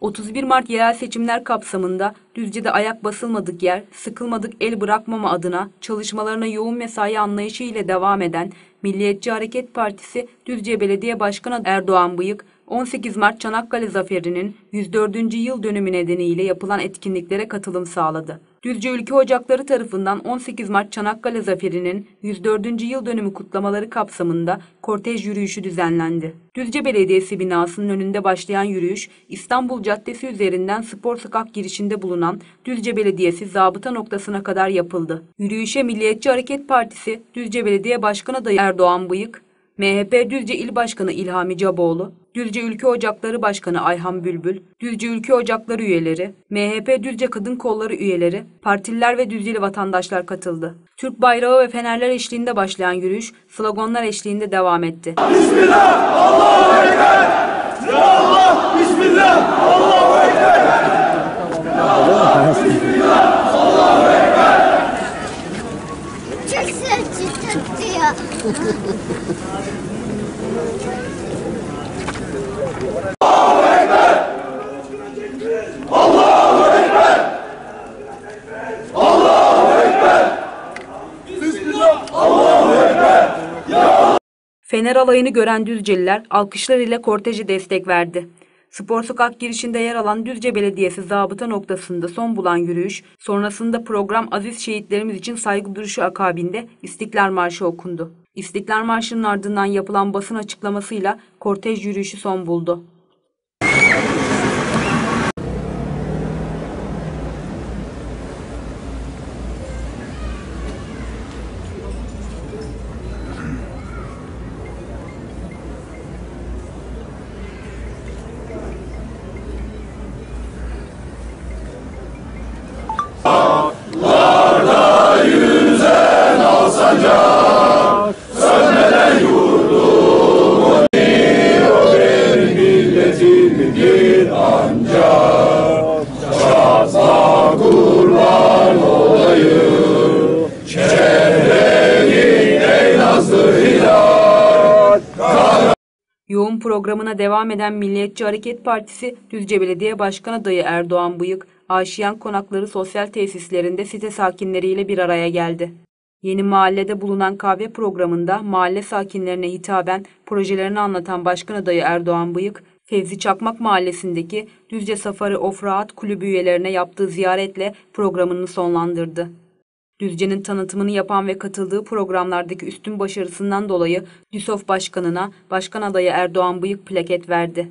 31 Mart yerel seçimler kapsamında Düzce'de ayak basılmadık yer, sıkılmadık el bırakmama adına çalışmalarına yoğun mesai anlayışı ile devam eden Milliyetçi Hareket Partisi Düzce Belediye Başkanı Erdoğan Bıyık, 18 Mart Çanakkale Zaferi'nin 104. yıl dönümü nedeniyle yapılan etkinliklere katılım sağladı. Düzce Ülke Ocakları tarafından 18 Mart Çanakkale Zaferi'nin 104. yıl dönümü kutlamaları kapsamında kortej yürüyüşü düzenlendi. Düzce Belediyesi binasının önünde başlayan yürüyüş, İstanbul Caddesi üzerinden spor sokak girişinde bulunan Düzce Belediyesi zabıta noktasına kadar yapıldı. Yürüyüşe Milliyetçi Hareket Partisi Düzce Belediye Başkanı adayı Erdoğan Bıyık, MHP Düzce İl Başkanı İlhami Caboğlu, Düzce Ülke Ocakları Başkanı Ayhan Bülbül, Düzce Ülke Ocakları üyeleri, MHP Düzce Kadın Kolları üyeleri, partililer ve Düzceli vatandaşlar katıldı. Türk bayrağı ve fenerler eşliğinde başlayan yürüyüş sloganlar eşliğinde devam etti. Çok saçı tutuyor. Fener alayını gören Düzceliler alkışlar ile korteji destek verdi. Spor sokak girişinde yer alan Düzce Belediyesi zabıta noktasında son bulan yürüyüş, sonrasında program aziz şehitlerimiz için saygı duruşu akabinde İstiklal Marşı okundu. İstiklal Marşı'nın ardından yapılan basın açıklamasıyla kortej yürüyüşü son buldu. Yoğun programına devam eden Milliyetçi Hareket Partisi Düzce Belediye Başkan adayı Erdoğan Bıyık, Aşiyan Konakları Sosyal Tesislerinde site sakinleriyle bir araya geldi. Yeni mahallede bulunan kahve programında mahalle sakinlerine hitaben projelerini anlatan Başkan adayı Erdoğan Bıyık, Fevzi Çakmak Mahallesi'ndeki Düzce Safari Offroad Kulübü üyelerine yaptığı ziyaretle programını sonlandırdı. Düzce'nin tanıtımını yapan ve katıldığı programlardaki üstün başarısından dolayı DÜSOF Başkanı'na Başkan adayı Erdoğan Bıyık plaket verdi.